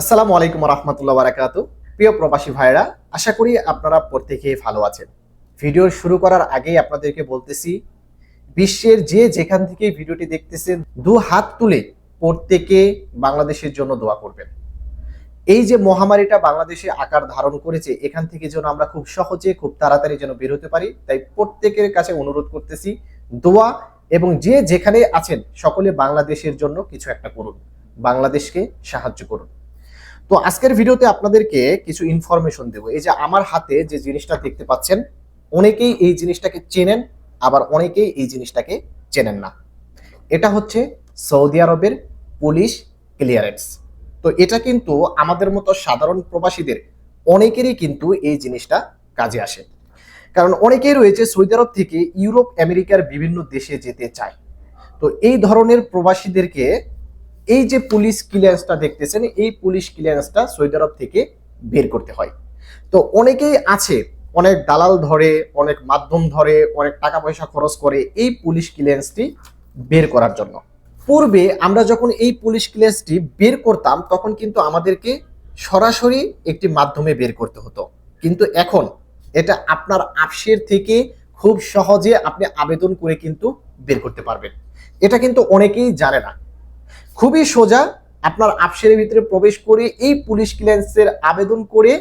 আসসালামু আলাইকুম রহমতুল্লাহ বারাকাত। প্রিয় প্রবাসী ভাইরা আশা করি আপনারা প্রত্যেকেই ভালো আছেন। ভিডিও শুরু করার আগেই আপনাদেরকে বলতেছি, বিশ্বের যে যেখান থেকে ভিডিওটি দেখতেছেন, দু হাত তুলে প্রত্যেকে বাংলাদেশের জন্য দোয়া করবেন। এই যে মহামারীটা বাংলাদেশে আকার ধারণ করেছে, এখান থেকে যেন আমরা খুব সহজে, খুব তাড়াতাড়ি যেন বের হতে পারি, তাই প্রত্যেকের কাছে অনুরোধ করতেছি, দোয়া এবং যে যেখানে আছেন, সকলে বাংলাদেশের জন্য কিছু একটা করুন। বাংলাদেশকে সাহায্য করুন। তো আজকের ভিডিওতে আপনাদেরকে কিছু ইনফরমেশন দেবো। এই যে আমার হাতে যে জিনিসটা দেখতে পাচ্ছেন, অনেকেই এই জিনিসটাকে চেনেন, আবার অনেকেই এই জিনিসটাকে চেনেন না। এটা হচ্ছে সৌদি আরবের পুলিশ ক্লিয়ারেন্স তো এটা কিন্তু আমাদের মতো সাধারণ প্রবাসীদের অনেকেরই কিন্তু এই জিনিসটা কাজে আসে। কারণ অনেকেই রয়েছে সৌদি আরব থেকে ইউরোপ, আমেরিকার বিভিন্ন দেশে যেতে চায়। তো এই ধরনের প্রবাসীদেরকে এই যে পুলিশ ক্লিয়ারেন্সটা দেখতেছেন, এই পুলিশ ক্লিয়ারেন্সটা সৌদি আরব থেকে বের করতে হয়। তো অনেকেই আছে, অনেক দালাল ধরে, অনেক মাধ্যম ধরে, অনেক টাকা পয়সা খরচ করে এই পুলিশ ক্লিয়ারেন্সটি বের করার জন্য। পূর্বে আমরা যখন এই পুলিশ ক্লিয়ারেন্সটি বের করতাম, তখন কিন্তু আমাদেরকে সরাসরি একটি মাধ্যমে বের করতে হতো। কিন্তু এখন এটা আপনার আপসের থেকে খুব সহজে আপনি আবেদন করে কিন্তু বের করতে পারবেন। এটা কিন্তু অনেকেই জানে না। খুবই সোজা আপনার আপসের ভিতরে প্রবেশ করে এই পুলিশ ক্লিয়ারেন্সের আবেদন করে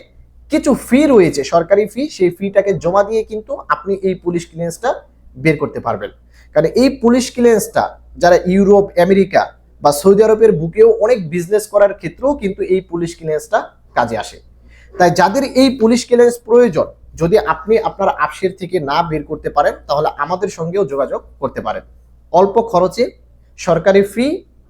কিছু ফি রয়েছে, সরকারি ফি সেই ফিটাকে জমা দিয়ে কিন্তু আপনি এই পুলিশ ক্লিয়ারেন্সটা বের করতে পারবেন। কারণ এই পুলিশ ক্লিয়ারেন্সটা যারা ইউরোপ, আমেরিকা বা সৌদি আরবের বুকেও অনেক বিজনেস করার ক্ষেত্রেও কিন্তু এই পুলিশ ক্লিয়ারেন্সটা কাজে আসে। তাই যাদের এই পুলিশ ক্লিয়ারেন্স প্রয়োজন, যদি আপনি আপনার আপসের থেকে না বের করতে পারেন, তাহলে আমাদের সঙ্গেও যোগাযোগ করতে পারেন। অল্প খরচে সরকারি ফি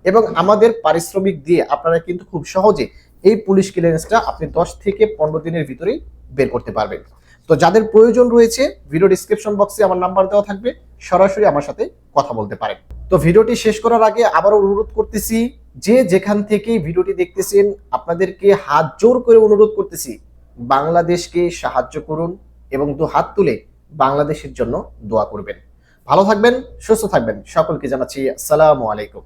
এবং আমাদের পারিশ্রমিক দিয়ে আপনারা কিন্তু খুব সহজে এই পুলিশ ক্লিয়ারেন্সটা আপনি দশ থেকে পনেরো দিনের ভিতরেই বের করতে পারবেন। তো যাদের প্রয়োজন রয়েছে ভিডিও ডিসক্রিপশন বক্সে আমার নাম্বার দেওয়া থাকবে, সরাসরি আমার সাথে কথা বলতে পারেন। তো ভিডিওটি শেষ করার আগে আবারও অনুরোধ করতেছি, যে যেখান থেকে ভিডিওটি দেখতেছেন, আপনাদেরকে হাত জোর করে অনুরোধ করতেছি, বাংলাদেশকে সাহায্য করুন এবং দু হাত তুলে বাংলাদেশের জন্য দোয়া করবেন। ভালো থাকবেন, সুস্থ থাকবেন, সকলকে জানাচ্ছি আসসালামু আলাইকুম।